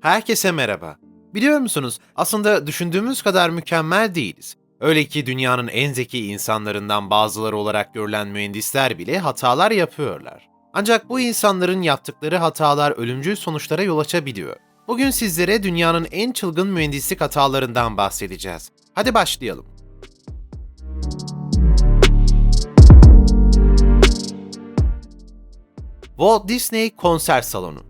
Herkese merhaba. Biliyor musunuz, aslında düşündüğümüz kadar mükemmel değiliz. Öyle ki dünyanın en zeki insanlarından bazıları olarak görülen mühendisler bile hatalar yapıyorlar. Ancak bu insanların yaptıkları hatalar ölümcül sonuçlara yol açabiliyor. Bugün sizlere dünyanın en çılgın mühendislik hatalarından bahsedeceğiz. Hadi başlayalım. Walt Disney Konser Salonu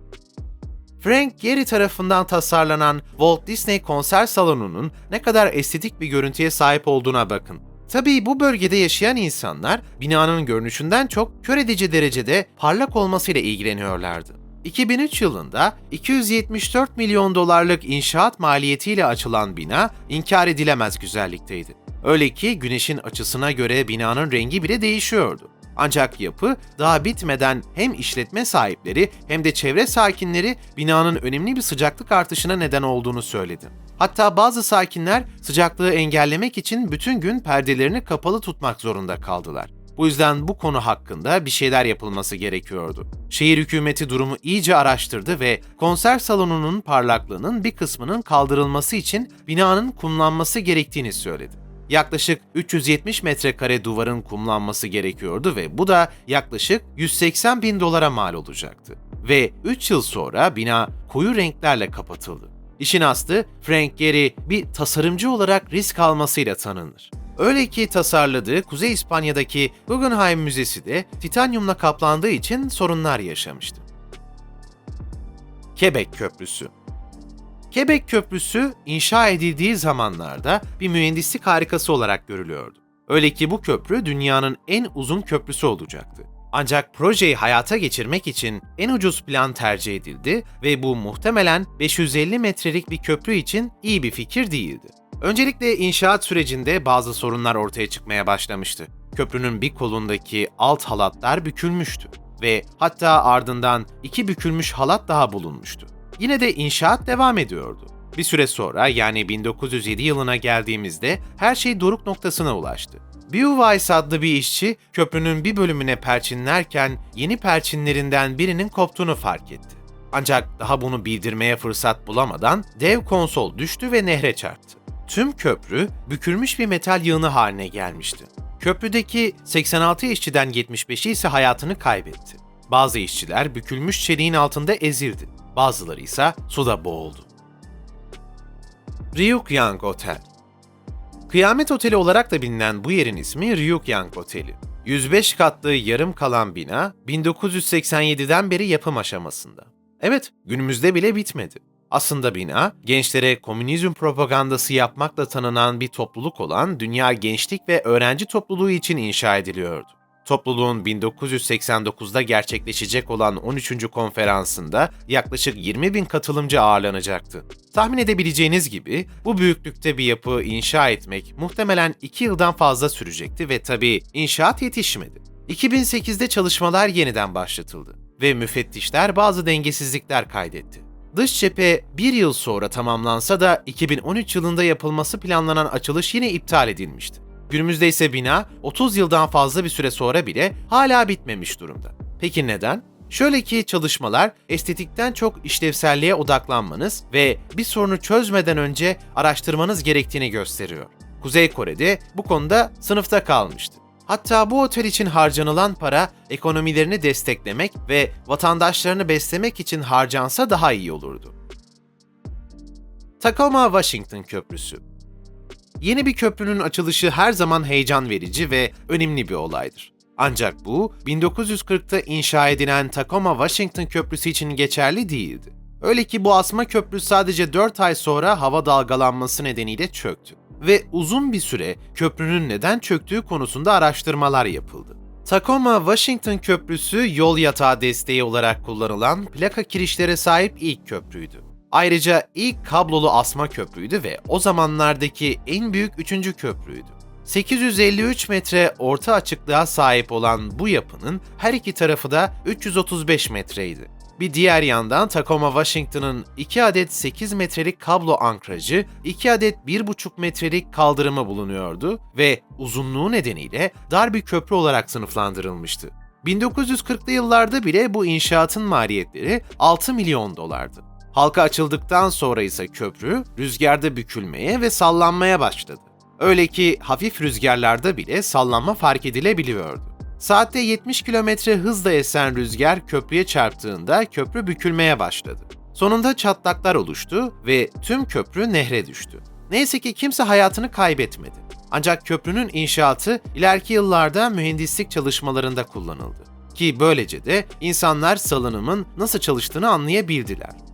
Frank Gehry tarafından tasarlanan Walt Disney Konser Salonu'nun ne kadar estetik bir görüntüye sahip olduğuna bakın. Tabii bu bölgede yaşayan insanlar binanın görünüşünden çok kör edici derecede parlak olmasıyla ilgileniyorlardı. 2003 yılında 274 milyon dolarlık inşaat maliyetiyle açılan bina inkar edilemez güzellikteydi. Öyle ki güneşin açısına göre binanın rengi bile değişiyordu. Ancak yapı daha bitmeden hem işletme sahipleri hem de çevre sakinleri binanın önemli bir sıcaklık artışına neden olduğunu söyledi. Hatta bazı sakinler sıcaklığı engellemek için bütün gün perdelerini kapalı tutmak zorunda kaldılar. Bu yüzden bu konu hakkında bir şeyler yapılması gerekiyordu. Şehir hükümeti durumu iyice araştırdı ve konser salonunun parlaklığının bir kısmının kaldırılması için binanın kumlanması gerektiğini söyledi yaklaşık 370 metrekare duvarın kumlanması gerekiyordu ve bu da yaklaşık 180 bin dolara mal olacaktı. Ve 3 yıl sonra bina koyu renklerle kapatıldı. İşin aslı Frank Gehry bir tasarımcı olarak risk almasıyla tanınır. Öyle ki tasarladığı Kuzey İspanya'daki Guggenheim Müzesi de titanyumla kaplandığı için sorunlar yaşamıştı. Quebec Köprüsü Quebec Köprüsü inşa edildiği zamanlarda bir mühendislik harikası olarak görülüyordu. Öyle ki bu köprü dünyanın en uzun köprüsü olacaktı. Ancak projeyi hayata geçirmek için en ucuz plan tercih edildi ve bu muhtemelen 550 metrelik bir köprü için iyi bir fikir değildi. Öncelikle inşaat sürecinde bazı sorunlar ortaya çıkmaya başlamıştı. Köprünün bir kolundaki alt halatlar bükülmüştü ve hatta ardından iki bükülmüş halat daha bulunmuştu. Yine de inşaat devam ediyordu. Bir süre sonra yani 1907 yılına geldiğimizde her şey doruk noktasına ulaştı. Beauweiss adlı bir işçi köprünün bir bölümüne perçinlerken yeni perçinlerinden birinin koptuğunu fark etti. Ancak daha bunu bildirmeye fırsat bulamadan dev konsol düştü ve nehre çarptı. Tüm köprü bükülmüş bir metal yığını haline gelmişti. Köprüdeki 86 işçiden 75'i ise hayatını kaybetti. Bazı işçiler bükülmüş çeliğin altında ezildi bazıları ise suda boğuldu. Ryukyang Otel Kıyamet Oteli olarak da bilinen bu yerin ismi Ryukyang Oteli. 105 katlı yarım kalan bina 1987'den beri yapım aşamasında. Evet, günümüzde bile bitmedi. Aslında bina, gençlere komünizm propagandası yapmakla tanınan bir topluluk olan Dünya Gençlik ve Öğrenci Topluluğu için inşa ediliyordu. Topluluğun 1989'da gerçekleşecek olan 13. konferansında yaklaşık 20 bin katılımcı ağırlanacaktı. Tahmin edebileceğiniz gibi bu büyüklükte bir yapı inşa etmek muhtemelen 2 yıldan fazla sürecekti ve tabii inşaat yetişmedi. 2008'de çalışmalar yeniden başlatıldı ve müfettişler bazı dengesizlikler kaydetti. Dış cephe bir yıl sonra tamamlansa da 2013 yılında yapılması planlanan açılış yine iptal edilmişti. Günümüzde ise bina 30 yıldan fazla bir süre sonra bile hala bitmemiş durumda. Peki neden? Şöyle ki çalışmalar estetikten çok işlevselliğe odaklanmanız ve bir sorunu çözmeden önce araştırmanız gerektiğini gösteriyor. Kuzey Kore'de bu konuda sınıfta kalmıştı. Hatta bu otel için harcanılan para ekonomilerini desteklemek ve vatandaşlarını beslemek için harcansa daha iyi olurdu. Tacoma Washington Köprüsü Yeni bir köprünün açılışı her zaman heyecan verici ve önemli bir olaydır. Ancak bu 1940'ta inşa edilen Tacoma Washington Köprüsü için geçerli değildi. Öyle ki bu asma köprü sadece 4 ay sonra hava dalgalanması nedeniyle çöktü. Ve uzun bir süre köprünün neden çöktüğü konusunda araştırmalar yapıldı. Tacoma Washington Köprüsü yol yatağı desteği olarak kullanılan plaka kirişlere sahip ilk köprüydü. Ayrıca ilk kablolu asma köprüydü ve o zamanlardaki en büyük üçüncü köprüydü. 853 metre orta açıklığa sahip olan bu yapının her iki tarafı da 335 metreydi. Bir diğer yandan Tacoma Washington'ın 2 adet 8 metrelik kablo ankrajı, 2 adet 1,5 metrelik kaldırımı bulunuyordu ve uzunluğu nedeniyle dar bir köprü olarak sınıflandırılmıştı. 1940'lı yıllarda bile bu inşaatın maliyetleri 6 milyon dolardı. Halka açıldıktan sonra ise köprü rüzgarda bükülmeye ve sallanmaya başladı. Öyle ki hafif rüzgarlarda bile sallanma fark edilebiliyordu. Saatte 70 kilometre hızla esen rüzgar köprüye çarptığında köprü bükülmeye başladı. Sonunda çatlaklar oluştu ve tüm köprü nehre düştü. Neyse ki kimse hayatını kaybetmedi. Ancak köprünün inşaatı ileriki yıllarda mühendislik çalışmalarında kullanıldı. Ki böylece de insanlar salınımın nasıl çalıştığını anlayabildiler.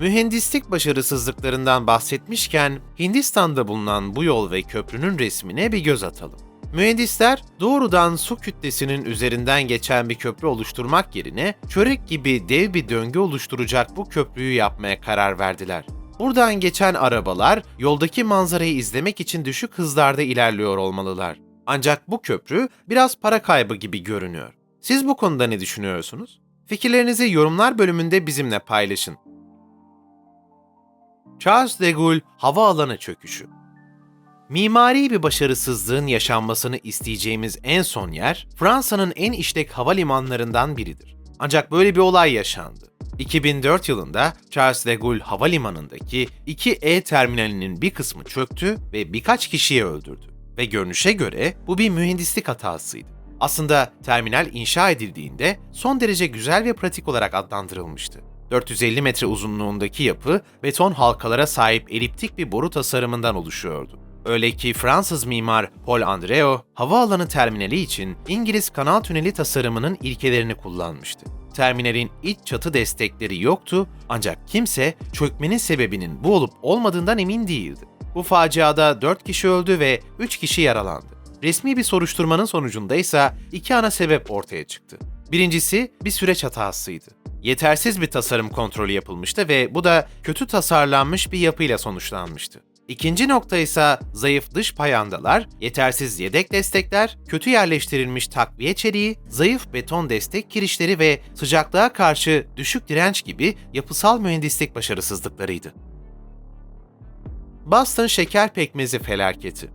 Mühendislik başarısızlıklarından bahsetmişken Hindistan'da bulunan bu yol ve köprünün resmine bir göz atalım. Mühendisler doğrudan su kütlesinin üzerinden geçen bir köprü oluşturmak yerine çörek gibi dev bir döngü oluşturacak bu köprüyü yapmaya karar verdiler. Buradan geçen arabalar yoldaki manzarayı izlemek için düşük hızlarda ilerliyor olmalılar. Ancak bu köprü biraz para kaybı gibi görünüyor. Siz bu konuda ne düşünüyorsunuz? Fikirlerinizi yorumlar bölümünde bizimle paylaşın. Charles de Gaulle havaalanı çöküşü Mimari bir başarısızlığın yaşanmasını isteyeceğimiz en son yer Fransa'nın en işlek havalimanlarından biridir. Ancak böyle bir olay yaşandı. 2004 yılında Charles de Gaulle Havalimanı'ndaki 2E terminalinin bir kısmı çöktü ve birkaç kişiyi öldürdü. Ve görünüşe göre bu bir mühendislik hatasıydı. Aslında terminal inşa edildiğinde son derece güzel ve pratik olarak adlandırılmıştı. 450 metre uzunluğundaki yapı beton halkalara sahip eliptik bir boru tasarımından oluşuyordu. Öyle ki Fransız mimar Paul Andreu, havaalanı terminali için İngiliz kanal tüneli tasarımının ilkelerini kullanmıştı. Terminalin iç çatı destekleri yoktu ancak kimse çökmenin sebebinin bu olup olmadığından emin değildi. Bu faciada 4 kişi öldü ve 3 kişi yaralandı. Resmi bir soruşturmanın sonucunda ise iki ana sebep ortaya çıktı. Birincisi bir süreç hatasıydı. Yetersiz bir tasarım kontrolü yapılmıştı ve bu da kötü tasarlanmış bir yapıyla sonuçlanmıştı. İkinci nokta ise zayıf dış payandalar, yetersiz yedek destekler, kötü yerleştirilmiş takviye çeliği, zayıf beton destek kirişleri ve sıcaklığa karşı düşük direnç gibi yapısal mühendislik başarısızlıklarıydı. Boston şeker pekmezi felaketi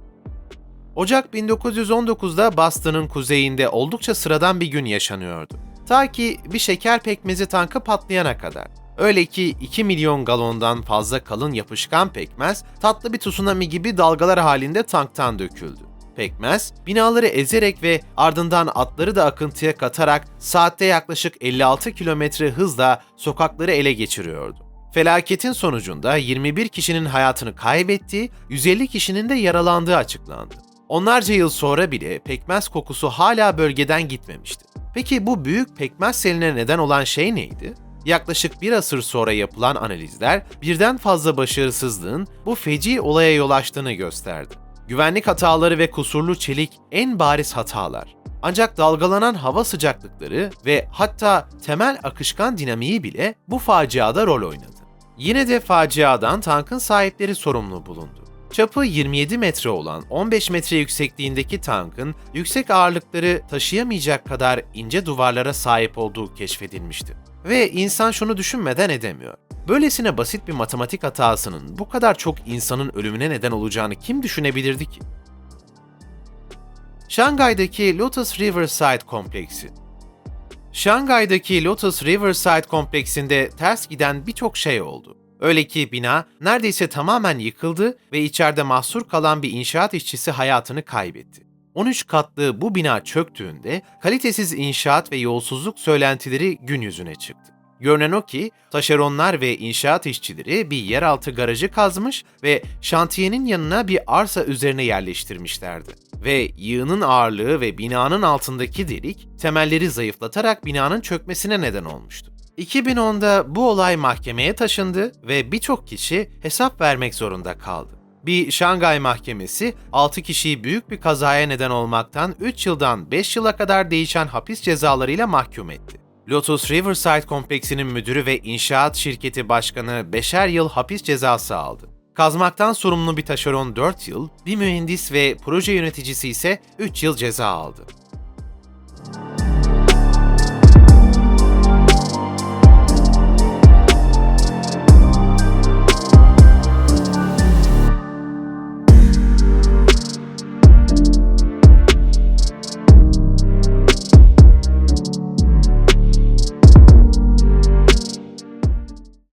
Ocak 1919'da Boston'ın kuzeyinde oldukça sıradan bir gün yaşanıyordu. Ta ki bir şeker pekmezi tankı patlayana kadar. Öyle ki 2 milyon galondan fazla kalın yapışkan pekmez tatlı bir tsunami gibi dalgalar halinde tanktan döküldü. Pekmez, binaları ezerek ve ardından atları da akıntıya katarak saatte yaklaşık 56 kilometre hızla sokakları ele geçiriyordu. Felaketin sonucunda 21 kişinin hayatını kaybettiği, 150 kişinin de yaralandığı açıklandı. Onlarca yıl sonra bile pekmez kokusu hala bölgeden gitmemişti. Peki bu büyük pekmez seline neden olan şey neydi? Yaklaşık bir asır sonra yapılan analizler birden fazla başarısızlığın bu feci olaya yol açtığını gösterdi. Güvenlik hataları ve kusurlu çelik en bariz hatalar. Ancak dalgalanan hava sıcaklıkları ve hatta temel akışkan dinamiği bile bu faciada rol oynadı. Yine de faciadan tankın sahipleri sorumlu bulundu. Çapı 27 metre olan 15 metre yüksekliğindeki tankın yüksek ağırlıkları taşıyamayacak kadar ince duvarlara sahip olduğu keşfedilmişti. Ve insan şunu düşünmeden edemiyor. Böylesine basit bir matematik hatasının bu kadar çok insanın ölümüne neden olacağını kim düşünebilirdi ki? Şangay'daki Lotus Riverside kompleksi Şangay'daki Lotus Riverside kompleksinde ters giden birçok şey oldu. Öyle ki bina neredeyse tamamen yıkıldı ve içeride mahsur kalan bir inşaat işçisi hayatını kaybetti. 13 katlı bu bina çöktüğünde kalitesiz inşaat ve yolsuzluk söylentileri gün yüzüne çıktı. Görünen o ki taşeronlar ve inşaat işçileri bir yeraltı garajı kazmış ve şantiyenin yanına bir arsa üzerine yerleştirmişlerdi. Ve yığının ağırlığı ve binanın altındaki delik temelleri zayıflatarak binanın çökmesine neden olmuştu. 2010'da bu olay mahkemeye taşındı ve birçok kişi hesap vermek zorunda kaldı. Bir Şangay mahkemesi 6 kişiyi büyük bir kazaya neden olmaktan 3 yıldan 5 yıla kadar değişen hapis cezalarıyla mahkum etti. Lotus Riverside kompleksinin müdürü ve inşaat şirketi başkanı beşer yıl hapis cezası aldı. Kazmaktan sorumlu bir taşeron 4 yıl, bir mühendis ve proje yöneticisi ise 3 yıl ceza aldı.